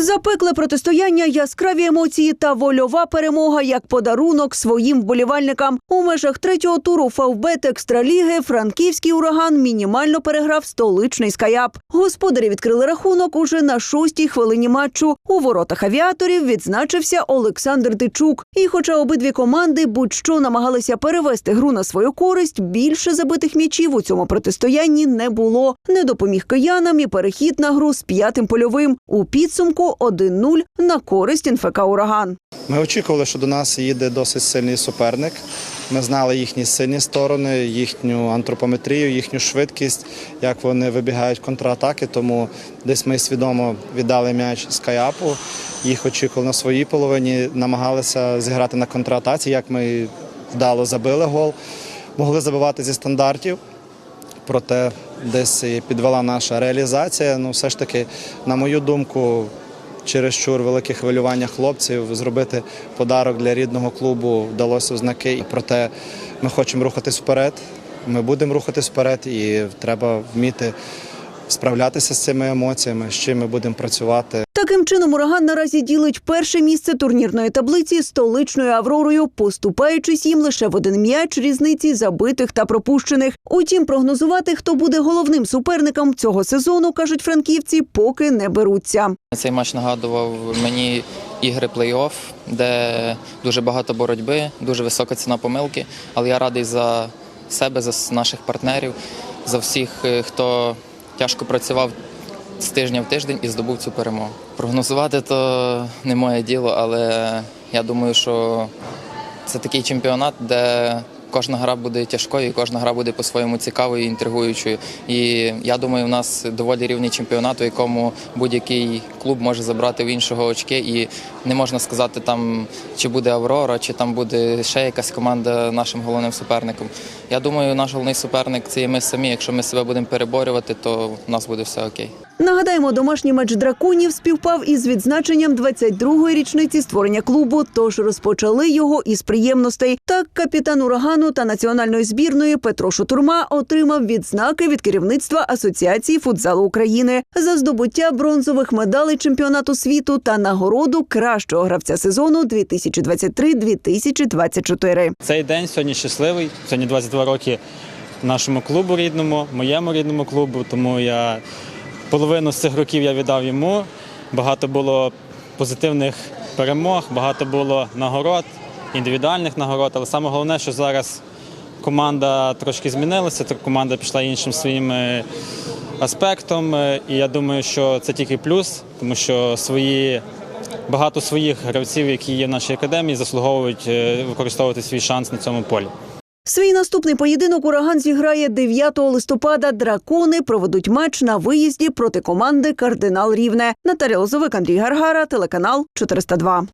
Запекле протистояння, яскраві емоції та вольова перемога як подарунок своїм вболівальникам. У межах третього туру Фавбет Екстраліги франківський ураган мінімально переграв столичний скаяп. Господарі відкрили рахунок уже на шостій хвилині матчу. У воротах авіаторів відзначився Олександр Дичук. І, хоча обидві команди будь-що намагалися перевести гру на свою користь, більше забитих м'ячів у цьому протистоянні не було. Не допоміг киянам і перехід на гру з п'ятим польовим. У підсумку 1-0 на користь НФК Ураган. Ми очікували, що до нас їде досить сильний суперник. Ми знали їхні сильні сторони, їхню антропометрію, їхню швидкість, як вони вибігають контратаки. Тому десь ми свідомо віддали м'яч з каяпу. Їх очікували на своїй половині, намагалися зіграти на контратаці, як ми вдало забили гол. Могли забивати зі стандартів. Проте десь підвела наша реалізація. Ну, все ж таки, на мою думку, чересчур велике хвилювання хлопців зробити подарок для рідного клубу вдалося ознаки. знаки. Проте ми хочемо рухатись вперед. Ми будемо рухатись вперед, і треба вміти справлятися з цими емоціями, з чим ми будемо працювати. Таким чином, ураган наразі ділить перше місце турнірної таблиці столичною Авророю, поступаючись їм лише в один м'яч різниці забитих та пропущених. Утім, прогнозувати, хто буде головним суперником цього сезону, кажуть франківці, поки не беруться. Цей матч нагадував мені ігри плей-офф, де дуже багато боротьби, дуже висока ціна помилки. Але я радий за себе, за наших партнерів, за всіх, е, хто тяжко працював з тижня в тиждень і здобув цю перемогу. Прогнозувати то не моє діло, але я думаю, що це такий чемпіонат, де кожна гра буде тяжкою, кожна гра буде по-своєму цікавою і інтригуючою. І я думаю, у нас доволі рівний чемпіонат, у якому будь-який клуб може забрати в іншого очки. І не можна сказати, там чи буде Аврора, чи там буде ще якась команда нашим головним суперником. Я думаю, наш головний суперник це є ми самі. Якщо ми себе будемо переборювати, то в нас буде все окей. Нагадаємо, домашній матч драконів співпав із відзначенням 22-ї річниці створення клубу. Тож розпочали його із приємностей. Так, капітан урагану та національної збірної Петро Шутурма отримав відзнаки від керівництва Асоціації футзалу України за здобуття бронзових медалей чемпіонату світу та нагороду кращого гравця сезону 2023-2024. Цей день сьогодні щасливий. Сьогодні 22 роки нашому клубу рідному, моєму рідному клубу. Тому я половину з цих років я віддав йому. Багато було позитивних перемог, багато було нагород, індивідуальних нагород. Але саме головне, що зараз команда трошки змінилася, команда пішла іншим своїм е, аспектом. Е, І я думаю, що це тільки плюс, тому що свої. Багато своїх гравців, які є в нашій академії, заслуговують е, використовувати свій шанс на цьому полі. Свій наступний поєдинок ураган зіграє 9 листопада. Дракони проведуть матч на виїзді проти команди Кардинал Рівне. Наталя Лозовик, Андрій Гаргара, телеканал 402.